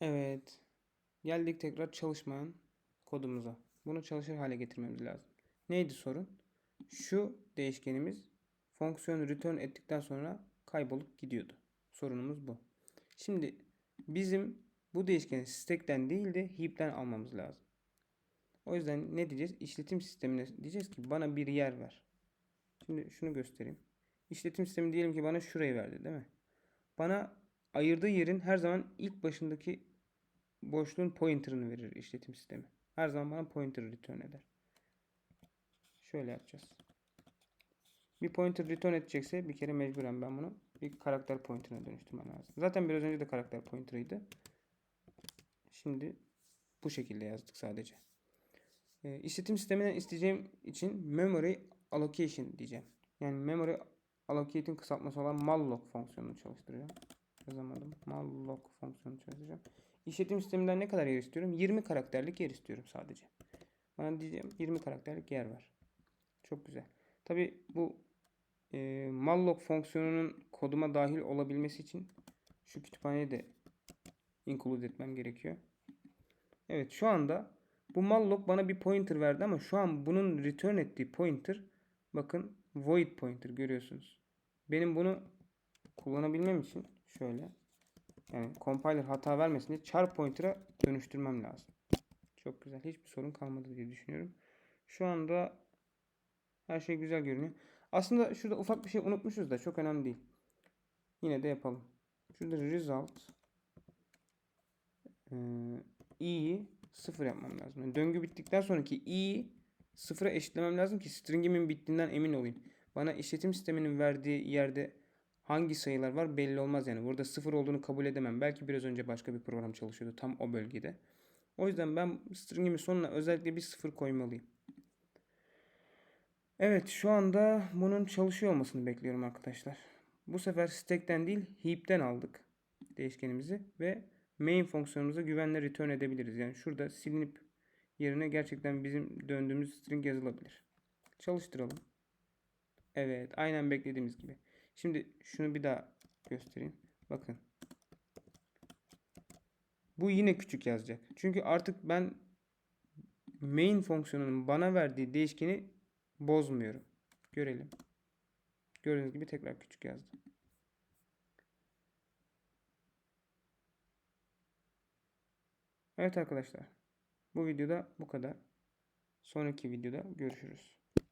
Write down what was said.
Evet. Geldik tekrar çalışmayan kodumuza. Bunu çalışır hale getirmemiz lazım. Neydi sorun? Şu değişkenimiz fonksiyonu return ettikten sonra kaybolup gidiyordu. Sorunumuz bu. Şimdi bizim bu değişkeni stack'ten değil de heap'ten almamız lazım. O yüzden ne diyeceğiz? İşletim sistemine diyeceğiz ki bana bir yer ver. Şimdi şunu göstereyim. İşletim sistemi diyelim ki bana şurayı verdi değil mi? Bana ayırdığı yerin her zaman ilk başındaki boşluğun pointer'ını verir işletim sistemi. Her zaman bana pointer return eder. Şöyle yapacağız. Bir pointer return edecekse bir kere mecburen ben bunu bir karakter pointer'ına dönüştürmem lazım. Zaten biraz önce de karakter pointer'ıydı. Şimdi bu şekilde yazdık sadece. E, işletim sisteminden isteyeceğim için memory allocation diyeceğim. Yani memory allocate'in kısaltması olan malloc fonksiyonunu çalıştıracağım. Yazamadım. Malloc fonksiyonunu çalıştıracağım. İşletim sisteminden ne kadar yer istiyorum? 20 karakterlik yer istiyorum sadece. Bana diyeceğim 20 karakterlik yer var. Çok güzel. Tabi bu e, malloc fonksiyonunun koduma dahil olabilmesi için şu kütüphaneyi de include etmem gerekiyor. Evet şu anda bu malloc bana bir pointer verdi ama şu an bunun return ettiği pointer bakın void pointer görüyorsunuz. Benim bunu kullanabilmem için şöyle yani compiler hata vermesin diye char pointer'a dönüştürmem lazım. Çok güzel. Hiçbir sorun kalmadı diye düşünüyorum. Şu anda her şey güzel görünüyor. Aslında şurada ufak bir şey unutmuşuz da çok önemli değil. Yine de yapalım. Şurada result e, i'yi sıfır yapmam lazım. Yani döngü bittikten sonraki i'yi sıfıra eşitlemem lazım ki stringimin bittiğinden emin olayım. Bana işletim sisteminin verdiği yerde hangi sayılar var belli olmaz yani. Burada sıfır olduğunu kabul edemem. Belki biraz önce başka bir program çalışıyordu tam o bölgede. O yüzden ben stringimin sonuna özellikle bir sıfır koymalıyım. Evet şu anda bunun çalışıyor olmasını bekliyorum arkadaşlar. Bu sefer stack'ten değil heap'ten aldık değişkenimizi ve main fonksiyonumuza güvenle return edebiliriz. Yani şurada silinip yerine gerçekten bizim döndüğümüz string yazılabilir. Çalıştıralım. Evet aynen beklediğimiz gibi. Şimdi şunu bir daha göstereyim. Bakın. Bu yine küçük yazacak. Çünkü artık ben main fonksiyonunun bana verdiği değişkeni bozmuyorum. Görelim. Gördüğünüz gibi tekrar küçük yazdım. Evet arkadaşlar. Bu videoda bu kadar. Sonraki videoda görüşürüz.